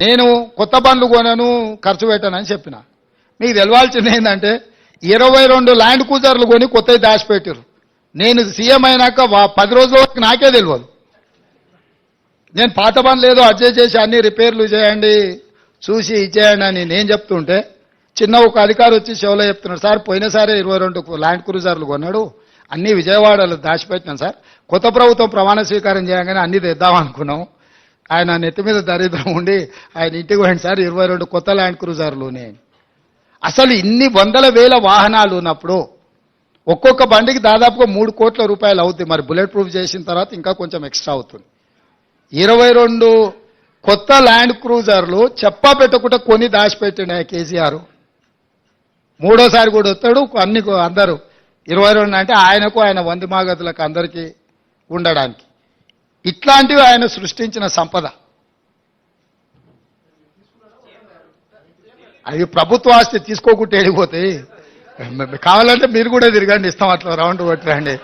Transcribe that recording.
నేను కొత్త బండ్లు కొనను ఖర్చు పెట్టానని చెప్పిన. మీకు తెలవాల్సింది ఏంటంటే ఇరవై రెండు ల్యాండ్ కూజర్లు కొని కొత్తవి దాచిపెట్టారు నేను సీఎం అయినాక వా- పది రోజుల వరకు నాకే తెలియదు నేను పాత బండ్లు ఏదో అడ్జస్ట్ చేసి అన్ని రిపేర్లు చేయండి చూసి ఇచ్చేయండి అని నేను చెప్తుంటే చిన్న ఒక అధికారి వచ్చి షోలో చెప్తున్నాడు సార్ పోయినసారి ఇరవై రెండు ల్యాండ్ క్రూజర్లు కొన్నాడు అన్ని విజయవాడలో దాచిపెట్టినాం సార్. కొత్త ప్రభుత్వం ప్రమాణ స్వీకారం చేయగానే అన్ని తెద్దాం అనుకున్నాం. ఆయన నెత్తి మీద దరిద్రం ఉండి ఆయన ఇంటికి పోయింది సార్ ఇరవై రెండు కొత్త ల్యాండ్ క్రూజర్లు అసలు ఇన్ని వందల వేల వాహనాలు ఉన్నప్పుడు ఒక్కొక్క బండికి దాదాపుగా మూడు కోట్ల రూపాయలు అవుతుంది మరి బుల్లెట్ ప్రూఫ్ చేసిన తర్వాత ఇంకా కొంచెం ఎక్స్ట్రా అవుతుంది. ఇరవై రెండు కొత్త ల్యాండ్ క్రూజర్లు చెప్పా పెట్టకుండా కొని దాచిపెట్టిన కేసీఆర్. మూడోసారి కూడా వస్తాడు అన్ని అందరూ. ఇరవై రెండు అంటే ఆయనకు ఆయన వంది మాగతులకు అందరికీ ఉండడానికి. ఇట్లాంటివి ఆయన సృష్టించిన సంపద. అవి ప్రభుత్వ ఆస్తి తీసుకోకుంటే వెళ్ళిపోతాయి. కావాలంటే మీరు కూడా తిరగండి ఇస్తాం అట్లా రౌండ్ కొట్టరండి